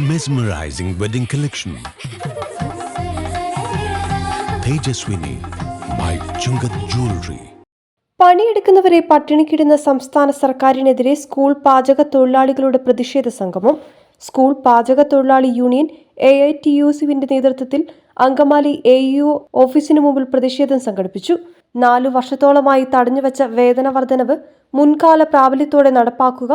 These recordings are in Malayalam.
mesmerizing wedding collection. Tejaswini by Chungath Jewelry. പണിയെടുക്കുന്നവരെ പട്ടിണിക്കിടുന്ന സംസ്ഥാന സർക്കാരിനെതിരെ സ്കൂൾ പാചക തൊഴിലാളികളുടെ പ്രതിഷേധ സംഗമം സ്കൂൾ പാചക തൊഴിലാളി union A I T U സിവിന്റെ നേതൃത്വത്തിൽ അങ്കമാലി എ യു ഓഫീസിന് മുമ്പിൽ പ്രതിഷേധം സംഘടിപ്പിച്ചു നാലു വർഷത്തോളമായി തടഞ്ഞുവച്ച വേതന വർധനവ് മുൻകാല പ്രാബല്യത്തോടെ നടപ്പാക്കുക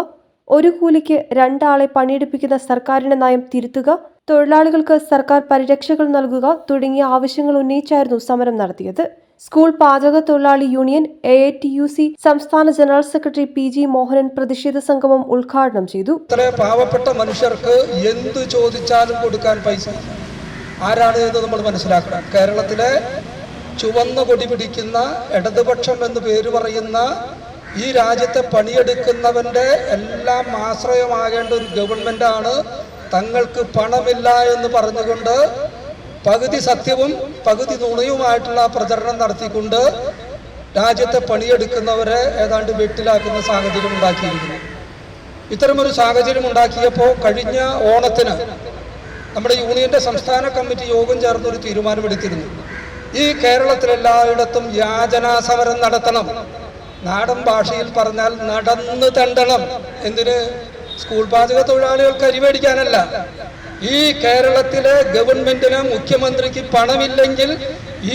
ഒരു കൂലിക്ക് രണ്ടാളെ പണിയെടുപ്പിക്കുന്ന സർക്കാരിന്റെ നയം തിരുത്തുക തൊഴിലാളികൾക്ക് സർക്കാർ പരിരക്ഷകൾ നൽകുക തുടങ്ങിയ ആവശ്യങ്ങൾ ഉന്നയിച്ചായിരുന്നു സമരം നടത്തിയത്. സ്കൂൾ പാചക തൊഴിലാളി union A T U C സംസ്ഥാന general secretary P G Mohanan പ്രതിഷേധ സംഗമം ഉദ്ഘാടനം ചെയ്തു. പാവപ്പെട്ട മനുഷ്യർക്ക് എന്ത് ചോദിച്ചാലും കൊടുക്കാൻ പൈസ. ആരാണ് എന്ന് നമ്മൾ മനസ്സിലാക്കണം. കേരളത്തിലെ ചുവന്ന കൊടി പിടിക്കുന്ന ഇടതുപക്ഷം എന്ന് പേര് പറയുന്ന ഈ രാജ്യത്തെ പണിയെടുക്കുന്നവന്റെ എല്ലാം ആശ്രയമാകേണ്ട ഒരു ഗവൺമെന്റാണ് തങ്ങൾക്ക് പണമില്ല എന്ന് പറഞ്ഞുകൊണ്ട് പകുതി സത്യവും പകുതി നുണയുമായിട്ടുള്ള പ്രചരണം നടത്തിക്കൊണ്ട് രാജ്യത്തെ പണിയെടുക്കുന്നവരെ ഏതാണ്ട് വെട്ടിലാക്കുന്ന സാഹചര്യം ഉണ്ടാക്കിയിരിക്കുന്നു. ഇത്തരമൊരു സാഹചര്യം ഉണ്ടാക്കിയപ്പോൾ കഴിഞ്ഞ ഓണത്തിന് നമ്മുടെ യൂണിയന്റെ സംസ്ഥാന കമ്മിറ്റി യോഗം ചേർന്ന് ഒരു തീരുമാനമെടുത്തിരുന്നു. ഈ കേരളത്തിലെല്ലായിടത്തും യാചനാ സമരം നടത്തണം. നാടൻ ഭാഷയിൽ പറഞ്ഞാൽ നടന്ന് തണ്ടണം. എന്തിന്? സ്കൂൾ പാചക തൊഴിലാളികൾക്ക് അരിമേടിക്കാനല്ല ഈ കേരളത്തിലെ ഗവൺമെന്റിന് മുഖ്യമന്ത്രിക്ക് പണമില്ലെങ്കിൽ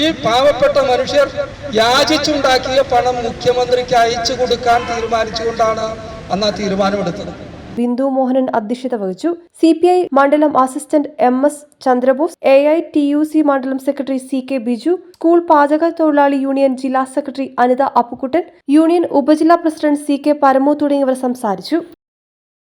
ഈ പാവപ്പെട്ട മനുഷ്യർ യാചിച്ചുണ്ടാക്കിയ പണം മുഖ്യമന്ത്രിക്ക് അയച്ചു കൊടുക്കാൻ തീരുമാനിച്ചുകൊണ്ടാണ് അന്ന് ആ തീരുമാനമെടുത്തത്. ബിന്ദു മോഹനൻ അധ്യക്ഷത വഹിച്ചു. സി പി ഐ മണ്ഡലം assistant M S Chandrabose A I T U C മണ്ഡലം secretary C K Biju school പാചക തൊഴിലാളി യൂണിയൻ ജില്ലാ സെക്രട്ടറി അനിത അപ്പുക്കുട്ടൻ യൂണിയൻ ഉപജില്ലാ പ്രസിഡന്റ് സി കെ പരമു തുടങ്ങിയവർ സംസാരിച്ചു.